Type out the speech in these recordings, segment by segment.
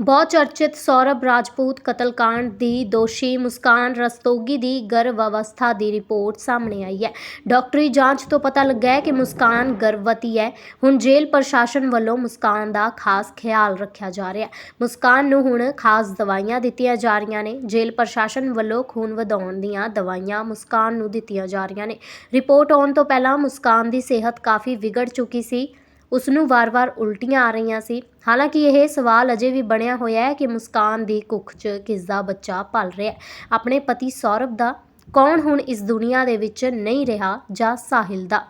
ਬਹੁਚਰਚਿਤ ਸੌਰਭ ਰਾਜਪੂਤ ਕਤਲਕਾਂਡ ਦੀ ਦੋਸ਼ੀ ਮੁਸਕਾਨ ਰਸਤੋਗੀ ਦੀ ਗਰਭ ਅਵਸਥਾ ਦੀ ਰਿਪੋਰਟ ਸਾਹਮਣੇ ਆਈ ਹੈ। ਡਾਕਟਰੀ ਜਾਂਚ ਤੋਂ ਪਤਾ ਲੱਗਾ ਹੈ ਕਿ ਮੁਸਕਾਨ ਗਰਭਵਤੀ ਹੈ। ਹੁਣ ਜੇਲ੍ਹ ਪ੍ਰਸ਼ਾਸਨ ਵੱਲੋਂ ਮੁਸਕਾਨ ਦਾ ਖਾਸ ਖਿਆਲ ਰੱਖਿਆ ਜਾ ਰਿਹਾ ਹੈ। ਮੁਸਕਾਨ ਨੂੰ ਹੁਣ ਖਾਸ ਦਵਾਈਆਂ ਦਿੱਤੀਆਂ ਜਾ ਰਹੀਆਂ ਨੇ। ਜੇਲ੍ਹ ਪ੍ਰਸ਼ਾਸਨ ਵੱਲੋਂ ਖੂਨ ਵਧਾਉਣ ਦੀਆਂ ਦਵਾਈਆਂ ਮੁਸਕਾਨ ਨੂੰ ਦਿੱਤੀਆਂ ਜਾ ਰਹੀਆਂ ਨੇ। ਰਿਪੋਰਟ ਆਉਣ ਤੋਂ ਪਹਿਲਾਂ ਮੁਸਕਾਨ ਦੀ ਸਿਹਤ ਕਾਫੀ ਵਿਗੜ ਚੁੱਕੀ ਸੀ। ਉਸ ਨੂੰ ਵਾਰ-ਵਾਰ ਉਲਟੀਆਂ ਆ ਰਹੀਆਂ ਸੀ। ਹਾਲਾਂਕਿ ਇਹ ਸਵਾਲ ਅਜੇ ਵੀ ਬਣਿਆ ਹੋਇਆ ਹੈ ਕਿ ਮੁਸਕਾਨ ਦੀ ਕੁੱਖ 'ਚ ਕਿਸ ਦਾ ਬੱਚਾ ਪਲ ਰਿਹਾ ਆਪਣੇ ਪਤੀ ਸੌਰਭ ਦਾ ਕੌਣ ਹੁਣ ਇਸ ਦੁਨੀਆ ਦੇ ਵਿੱਚ ਨਹੀਂ ਰਿਹਾ ਜਾਂ ਸਾਹਿਲ ਦਾ?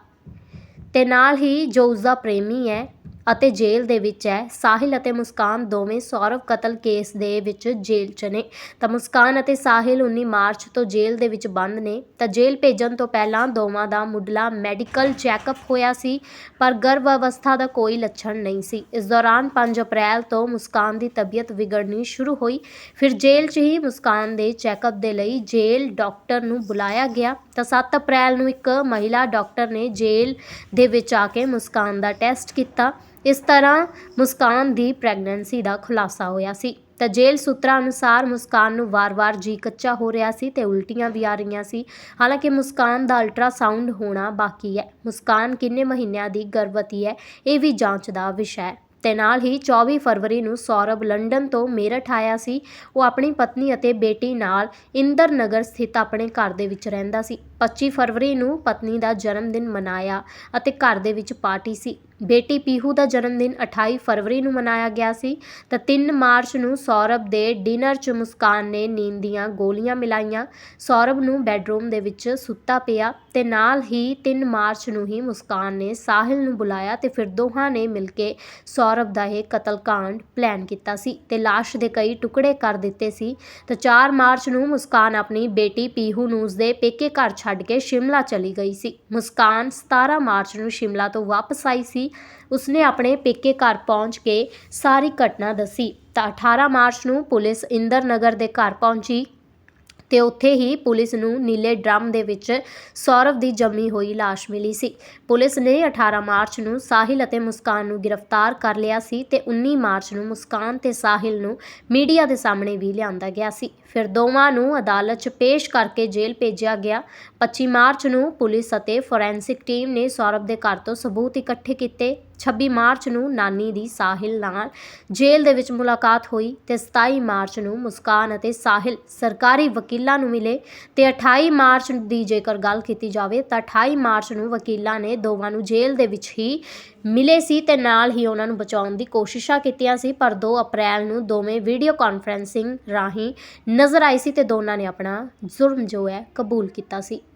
ਤੇ ਨਾਲ ਹੀ ਜੋ ਉਸ ਦਾ ਪ੍ਰੇਮੀ ਹੈ ਅਤੇ ਜੇਲ੍ਹ ਦੇ ਵਿੱਚ ਹੈ। ਸਾਹਿਲ ਅਤੇ ਮੁਸਕਾਨ ਦੋਵੇਂ ਸੌਰਵ ਕਤਲ ਕੇਸ ਦੇ ਵਿੱਚ ਜੇਲ੍ਹ 'ਚ ਨੇ। ਤਾਂ ਮੁਸਕਾਨ ਅਤੇ ਸਾਹਿਲ 19 ਮਾਰਚ ਤੋਂ ਜੇਲ੍ਹ ਦੇ ਵਿੱਚ ਬੰਦ ਨੇ। ਤਾਂ ਜੇਲ੍ਹ ਭੇਜਣ ਤੋਂ ਪਹਿਲਾਂ ਦੋਵਾਂ ਦਾ ਮੁੱਢਲਾ ਮੈਡੀਕਲ ਚੈੱਕਅਪ ਹੋਇਆ ਸੀ, ਪਰ ਗਰਭ ਅਵਸਥਾ ਦਾ ਕੋਈ ਲੱਛਣ ਨਹੀਂ ਸੀ। ਇਸ ਦੌਰਾਨ 5 ਅਪ੍ਰੈਲ ਤੋਂ ਮੁਸਕਾਨ ਦੀ ਤਬੀਅਤ ਵਿਗੜਨੀ ਸ਼ੁਰੂ ਹੋਈ। ਫਿਰ ਜੇਲ੍ਹ 'ਚ ਹੀ ਮੁਸਕਾਨ ਦੇ ਚੈੱਕਅਪ ਦੇ ਲਈ ਜੇਲ੍ਹ ਡਾਕਟਰ ਨੂੰ ਬੁਲਾਇਆ ਗਿਆ। ਤਾਂ ਸੱਤ ਅਪ੍ਰੈਲ ਨੂੰ ਇੱਕ ਮਹਿਲਾ ਡਾਕਟਰ ਨੇ ਜੇਲ੍ਹ ਦੇ ਵਿੱਚ ਆ ਕੇ ਮੁਸਕਾਨ ਦਾ ਟੈਸਟ ਕੀਤਾ। ਇਸ ਤਰ੍ਹਾਂ ਮੁਸਕਾਨ ਦੀ ਪ੍ਰੈਗਨੈਂਸੀ ਦਾ ਖੁਲਾਸਾ ਹੋਇਆ ਸੀ। ਤਾਂ ਜੇਲ੍ਹ ਸੂਤਰਾਂ ਅਨੁਸਾਰ ਮੁਸਕਾਨ ਨੂੰ ਵਾਰ-ਵਾਰ ਜੀ ਕੱਚਾ ਹੋ ਰਿਹਾ ਸੀ ਤੇ ਉਲਟੀਆਂ ਵੀ ਆ ਰਹੀਆਂ ਸੀ। ਹਾਲਾਂਕਿ ਮੁਸਕਾਨ ਦਾ ਅਲਟਰਾਸਾਊਂਡ ਹੋਣਾ ਬਾਕੀ ਹੈ। ਮੁਸਕਾਨ ਕਿੰਨੇ ਮਹੀਨਿਆਂ ਦੀ ਗਰਭਵਤੀ ਹੈ, ਇਹ ਵੀ ਜਾਂਚ ਦਾ ਵਿਸ਼ਾ ਹੈ। ਤੇ ਨਾਲ ਹੀ 24 ਫਰਵਰੀ ਨੂੰ ਸੌਰਭ ਲੰਡਨ ਤੋਂ ਮੇਰਠ ਆਇਆ ਸੀ। ਉਹ ਆਪਣੀ ਪਤਨੀ ਅਤੇ ਬੇਟੀ ਨਾਲ ਇੰਦਰ ਨਗਰ ਸਥਿਤ ਆਪਣੇ ਘਰ ਦੇ ਵਿੱਚ ਰਹਿੰਦਾ ਸੀ। 25 ਫਰਵਰੀ ਨੂੰ ਪਤਨੀ ਦਾ ਜਨਮ ਦਿਨ ਮਨਾਇਆ ਅਤੇ ਘਰ ਦੇ ਵਿੱਚ ਪਾਰਟੀ ਸੀ। ਬੇਟੀ ਪੀਹੂ ਦਾ ਜਨਮ ਦਿਨ 28 ਫਰਵਰੀ ਨੂੰ ਮਨਾਇਆ ਗਿਆ ਸੀ ਤਾਂ 3 ਮਾਰਚ ਨੂੰ ਸੌਰਭ ਦੇ ਡਿਨਰ 'ਚ ਮੁਸਕਾਨ ਨੇ ਨੀਂਦ ਦੀਆਂ ਗੋਲੀਆਂ ਮਿਲਾਈਆਂ। ਸੌਰਭ ਨੂੰ ਬੈੱਡਰੂਮ ਦੇ ਵਿੱਚ ਸੁੱਤਾ ਪਿਆ ਤੇ ਨਾਲ ਹੀ 3 ਮਾਰਚ ਨੂੰ ਹੀ ਮੁਸਕਾਨ ਨੇ ਸਾਹਿਲ ਨੂੰ ਬੁਲਾਇਆ ਤੇ ਫਿਰ ਦੋਹਾਂ ਨੇ ਮਿਲ ਕੇ ਸੌਰਭ ਦਾ ਇਹ ਕਤਲकांड ਪਲਾਨ ਕੀਤਾ ਸੀ ਤੇ ਲਾਸ਼ ਦੇ ਕਈ ਟੁਕੜੇ ਕਰ ਦਿੱਤੇ ਸੀ। ਤਾਂ 4 ਮਾਰਚ ਨੂੰ ਮੁਸਕਾਨ ਆਪਣੀ ਬੇਟੀ ਪੀਹੂ ਨੂੰ ਉਸਦੇ ਪੇਕੇ ਘਰ ਛੱਡ ਛੱਡ ਕੇ ਸ਼ਿਮਲਾ ਚਲੀ ਗਈ ਸੀ। ਮੁਸਕਾਨ 17 ਮਾਰਚ ਨੂੰ ਸ਼ਿਮਲਾ ਤੋਂ ਵਾਪਸ ਆਈ ਸੀ। ਉਸਨੇ ਆਪਣੇ ਪੇਕੇ ਘਰ ਪਹੁੰਚ ਕੇ ਸਾਰੀ ਘਟਨਾ ਦੱਸੀ। ਤਾਂ 18 ਮਾਰਚ ਨੂੰ ਪੁਲਿਸ ਇੰਦਰ ਨਗਰ ਦੇ ਘਰ ਪਹੁੰਚੀ। ਤੇ ਉੱਥੇ ਹੀ ਪੁਲਿਸ ਨੂੰ ਨੀਲੇ ਡਰਮ ਦੇ ਵਿੱਚ ਸੌਰਵ ਦੀ ਜੰਮੀ ਹੋਈ ਲਾਸ਼ ਮਿਲੀ ਸੀ। ਪੁਲਿਸ ਨੇ 18 ਮਾਰਚ ਨੂੰ ਸਾਹਿਲ ਅਤੇ ਮੁਸਕਾਨ ਨੂੰ ਗ੍ਰਿਫਤਾਰ ਕਰ ਲਿਆ ਸੀ ਤੇ 19 ਮਾਰਚ ਨੂੰ ਮੁਸਕਾਨ ਤੇ ਸਾਹਿਲ ਨੂੰ ਮੀਡੀਆ ਦੇ ਸਾਹਮਣੇ ਵੀ ਲਿਆਂਦਾ ਗਿਆ ਸੀ। ਫਿਰ ਦੋਵਾਂ ਨੂੰ ਅਦਾਲਤ 'ਚ ਪੇਸ਼ ਕਰਕੇ ਜੇਲ੍ਹ ਭੇਜਿਆ ਗਿਆ। 25 ਮਾਰਚ ਨੂੰ ਪੁਲਿਸ ਅਤੇ ਫੋਰੈਂਸਿਕ ਟੀਮ ਨੇ ਸੌਰਵ ਦੇ ਘਰ ਤੋਂ ਸਬੂਤ ਇਕੱਠੇ ਕੀਤੇ। 26 ਮਾਰਚ ਨੂੰ ਨਾਨੀ ਦੀ ਸਾਹਿਲ ਨਾਲ ਜੇਲ੍ਹ ਦੇ ਵਿੱਚ ਮੁਲਾਕਾਤ ਹੋਈ ਤੇ 27 ਮਾਰਚ ਨੂੰ ਮੁਸਕਾਨ ਅਤੇ ਸਾਹਿਲ ਸਰਕਾਰੀ ਵਕੀਲ ਨੂੰ ਮਿਲੇ ਤੇ 28 ਮਾਰਚ ਦੀ ਜੇਕਰ ਗੱਲ ਕੀਤੀ ਜਾਵੇ ਤਾਂ 28 ਮਾਰਚ ਨੂੰ ਵਕੀਲਾਂ ਨੇ ਦੋਵਾਂ ਨੂੰ ਜੇਲ੍ਹ ਦੇ ਵਿੱਚ ਹੀ ਮਿਲੇ ਸੀ ਤੇ ਨਾਲ ਹੀ ਉਹਨਾਂ ਨੂੰ ਬਚਾਉਣ ਦੀ ਕੋਸ਼ਿਸ਼ਾਂ ਕੀਤੀਆਂ ਸੀ, ਪਰ 2 ਅਪ੍ਰੈਲ ਨੂੰ ਦੋਵੇਂ ਵੀਡੀਓ ਕਾਨਫਰੈਂਸਿੰਗ ਰਾਹੀਂ ਨਜ਼ਰ ਆਈ ਸੀ ਤੇ ਦੋਨਾਂ ਨੇ ਆਪਣਾ ਜ਼ੁਰਮ ਜੋ ਹੈ ਕਬੂਲ ਕੀਤਾ ਸੀ।